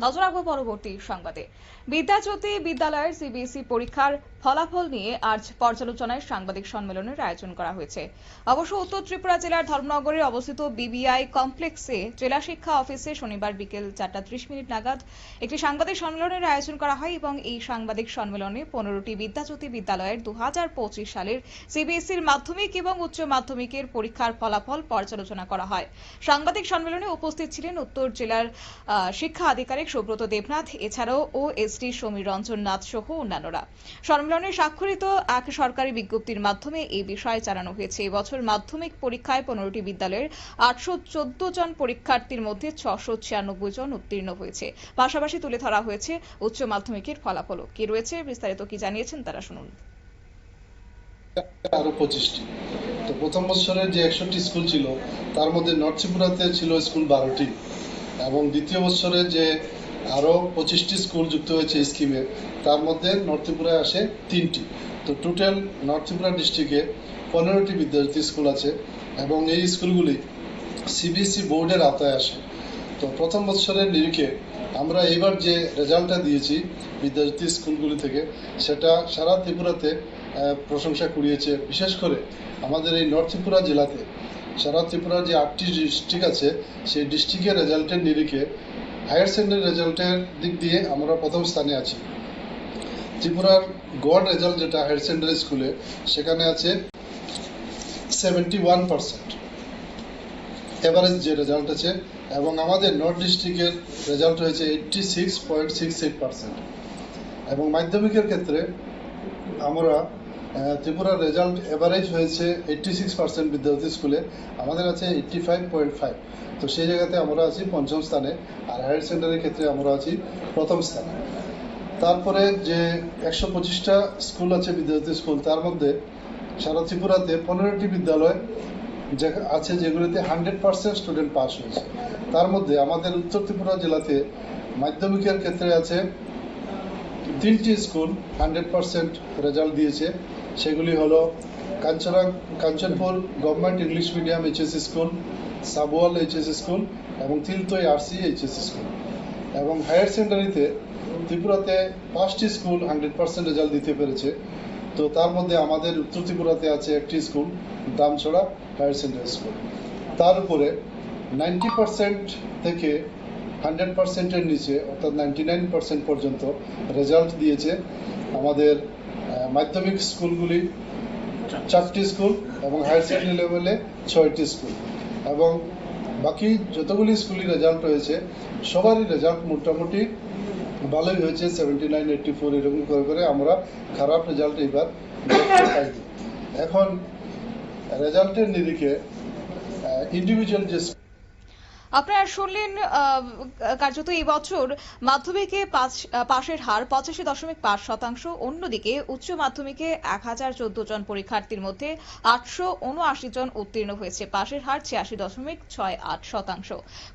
নজর রাখব পরবর্তী সংবাদে। বিদ্যাজ্যোতি বিদ্যালয়ের সিবিএসই পরীক্ষার ফলাফল নিয়ে আজ পর্যালোচনায় সাংবাদিক সম্মেলনের আয়োজন করা হয়েছে। অবশ্য উত্তর ত্রিপুরা জেলার ধর্মনগরে অবস্থিত বিবিআই কমপ্লেক্সে জেলা শিক্ষা অফিসে শনিবার বিকেল চারটা ত্রিশ মিনিট নাগাদ একটি সাংবাদিক সম্মেলনের আয়োজন করা হয় এবং এই সাংবাদিক সম্মেলনে পনেরোটি বিদ্যাজ্যোতি বিদ্যালয়ের দু সালের সিবিএসইর মাধ্যমিক এবং উচ্চ মাধ্যমিকের পরীক্ষার ফলাফল পর্যালোচনা করা হয়। সাংবাদিক সম্মেলনে উপস্থিত ছিলেন উত্তর জেলার শিক্ষা আধিকারিক সুব্রত দেবনাথ, এছাড়াও ও এসডি সমীর রঞ্জন নাথ সহ অন্যান্যরা। সম্মেলনে স্বাক্ষরিত এক সরকারি বিজ্ঞপ্তির মাধ্যমে এই বিষয়ে জানানো হয়েছে। এবছর মাধ্যমিক পরীক্ষায় পনেরোটি বিদ্যালয়ের আটশো চোদ্দ জন পরীক্ষার্থীর মধ্যে ছশো ছিয়ানব্বই জন উত্তীর্ণ হয়েছে। পাশাপাশি তুলে ধরা হয়েছে উচ্চ মাধ্যমিকের ফলাফলও। কি রয়েছে? বিস্তারিত কি জানিয়েছেন তারা শুনুন। আরও পঁচিশটি। তো প্রথম বছরে যে একষট্টি স্কুল ছিল, তার মধ্যে নর্থ ত্রিপুরাতে ছিল স্কুল বারোটি। এবং দ্বিতীয় বছরে যে আরও পঁচিশটি স্কুল যুক্ত হয়েছে স্কিমে তার মধ্যে নর্থ ত্রিপুরায় আসে তিনটি। তো টোটাল নর্থ ত্রিপুরা ডিস্ট্রিক্টে পনেরোটি বিদ্যার্থী স্কুল আছে এবং এই স্কুলগুলি সিবিএসই বোর্ডের আওতায় আসে। তো প্রথম বছরের নিরিখে আমরা এবার যে রেজাল্টটা দিয়েছি বিদ্যার্থী স্কুলগুলি থেকে, সেটা সারা ত্রিপুরাতে প্রশংসা কুড়িয়েছে। বিশেষ করে আমাদের এই নর্থ ত্রিপুরা জেলাতে সারা ত্রিপুরার যে আটটি ডিস্ট্রিক্ট আছে, সেই ডিস্ট্রিক্টের রেজাল্টের নিরিখে হায়ার সেকেন্ডারি রেজাল্টের দিক দিয়ে আমরা প্রথম স্থানে আছি। ত্রিপুরার গড় রেজাল্ট যেটা হায়ার সেকেন্ডারি স্কুলে সেখানে আছে সেভেন্টি ওয়ান পার্সেন্ট এভারেজ যে রেজাল্ট আছে, এবং আমাদের নর্থ ডিস্ট্রিক্টের রেজাল্ট হয়েছে eighty six point six eight percent এবং মাধ্যমিকের ক্ষেত্রে আমরা ত্রিপুরার রেজাল্ট এভারেজ হয়েছে এইটটি সিক্স পার্সেন্ট বিদ্যার্থী স্কুলে, আমাদের আছে এইটটি ফাইভ পয়েন্ট ফাইভ তো সেই জায়গাতে আমরা আছি পঞ্চম স্থানে, আর হায়ার সেকেন্ডারির ক্ষেত্রে আমরা আছি প্রথম স্থানে। তারপরে যে একশো পঁচিশটা স্কুল আছে বিদ্যার্থী স্কুল, তার মধ্যে সারা ত্রিপুরাতে পনেরোটি বিদ্যালয় যে আছে যেগুলিতে হান্ড্রেড পার্সেন্ট স্টুডেন্ট পাস হয়েছে। তার মধ্যে আমাদের উত্তর ত্রিপুরা জেলাতে মাধ্যমিকের ক্ষেত্রে আছে তিনটি স্কুল হান্ড্রেড পার্সেন্ট রেজাল্ট দিয়েছে। সেগুলি হলো Kanchana, Kanchanpur government English medium HS school Sabwal HS school এবং তিলতই আরসি এইচএস স্কুল এবং হায়ার সেকেন্ডারিতে ত্রিপুরাতে পাঁচটি স্কুল হান্ড্রেড পার্সেন্ট রেজাল্ট দিতে পেরেছে। তো তার মধ্যে আমাদের উত্তর ত্রিপুরাতে আছে একটি school Damchhara higher secondary school তার উপরে নাইনটি পার্সেন্ট থেকে হান্ড্রেড পার্সেন্টের নিচে, অর্থাৎ নাইনটি নাইন পার্সেন্ট পর্যন্ত রেজাল্ট দিয়েছে আমাদের মাধ্যমিক স্কুলগুলি চারটি স্কুল এবং হায়ার সেকেন্ডারি লেভেলে ছয়টি স্কুল। এবং বাকি যতগুলি স্কুলের রেজাল্ট হয়েছে, সবারই রেজাল্ট মোটামুটি ভালোই হয়েছে সেভেন্টি নাইন এইটটি ফোর এরকম করে করে আমরা খারাপ রেজাল্ট পাইনি। এখন রেজাল্টের নিরিখে ইন্ডিভিজুয়াল যে আপনারা শুনলেন কার্যত এই বছর মাধ্যমিকে পাশের হার পঁচাশি দশমিক পাঁচ শতাংশ, অন্যদিকে উচ্চ মাধ্যমিকে এক হাজার চোদ্দ জন পরীক্ষার্থীর মধ্যে আটশো উনআশি জন উত্তীর্ণ হয়েছে, পাশের হার ছিয়াশি দশমিক ছয় আট শতাংশ।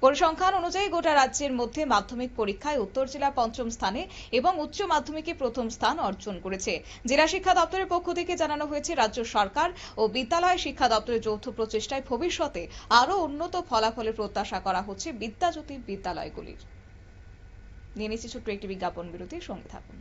পরিসংখ্যান অনুযায়ী গোটা রাজ্যের মধ্যে মাধ্যমিক পরীক্ষায় উত্তর জেলা পঞ্চম স্থানে এবং উচ্চ মাধ্যমিকে প্রথম স্থান অর্জন করেছে। জেলা শিক্ষা দপ্তরের পক্ষ থেকে জানানো হয়েছে, রাজ্য সরকার ও বিদ্যালয় শিক্ষা দপ্তরের যৌথ প্রচেষ্টায় ভবিষ্যতে আরও উন্নত ফলাফলের প্রত্যাশা করা হচ্ছে বিদ্যাজ্যোতি বিদ্যালয়গুলির। নিয়ে নিচ্ছি ছোট্ট একটি বিজ্ঞাপন বিরতির সঙ্গে থাকুন।